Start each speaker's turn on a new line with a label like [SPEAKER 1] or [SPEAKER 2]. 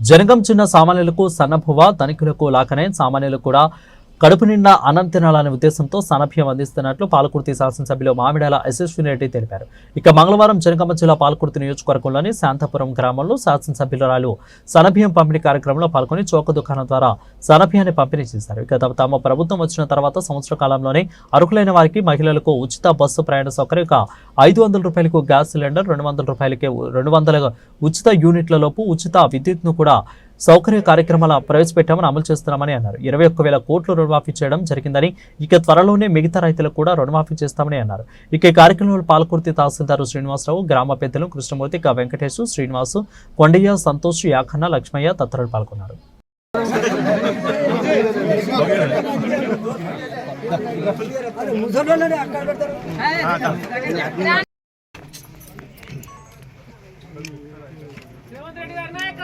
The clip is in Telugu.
[SPEAKER 1] జనగం చిన్న సామాన్యులకు సన్నభువ ధనికులకు లాకనే సామాన్యులకు కూడా కడుపు నిండా అన్నం తినాలనే ఉద్దేశంతో సనభ్యం అందిస్తున్నట్లు పాలకుర్తి శాసనసభ్యులు మామిడాల యశస్విని రెడ్డి తెలిపారు. ఇక మంగళవారం జనగామ జిల్లా పాలకుర్తి నియోజకవర్గంలోని శాంతపురం గ్రామంలో శాసనసభ్యులరాలు సనభ్యం పంపిణీ కార్యక్రమంలో పాల్గొని చౌక దుకాణం ద్వారా సనభ్యాన్ని పంపిణీ చేశారు. ఇక తమ- ప్రభుత్వం వచ్చిన తర్వాత సంవత్సర కాలంలోనే అర్హులైన వారికి మహిళలకు ఉచిత బస్సు ప్రయాణ సౌకర్యం ఇక ఐదు వందల రూపాయలకు గ్యాస్ సిలిండర్ రెండు వందల రూపాయలకే రెండు వందల ఉచిత యూనిట్లలోపు ఉచిత విద్యుత్ను కూడా సౌకర్య కార్యక్రమాల ప్రవేశపెట్టామని అమలు చేస్తున్నామని అన్నారు. ఇరవై ఒక్క వేల కోట్లు రుణమాఫీ చేయడం జరిగిందని ఇక త్వరలోనే మిగతా రైతులకు కూడా రుణమాఫీ చేస్తామని అన్నారు. ఇక ఈ కార్యక్రమంలో పాల్కుర్తి తహసీల్దారు శ్రీనివాసరావు గ్రామ పెద్దలు కృష్ణమూర్తి క వెంకటేశ్ శ్రీనివాసు కొండయ్య సంతోష్ యాఖన్న లక్ష్మయ్య తదితరులు పాల్గొన్నారు.
[SPEAKER 2] రేవంత్ రెడ్డి గారు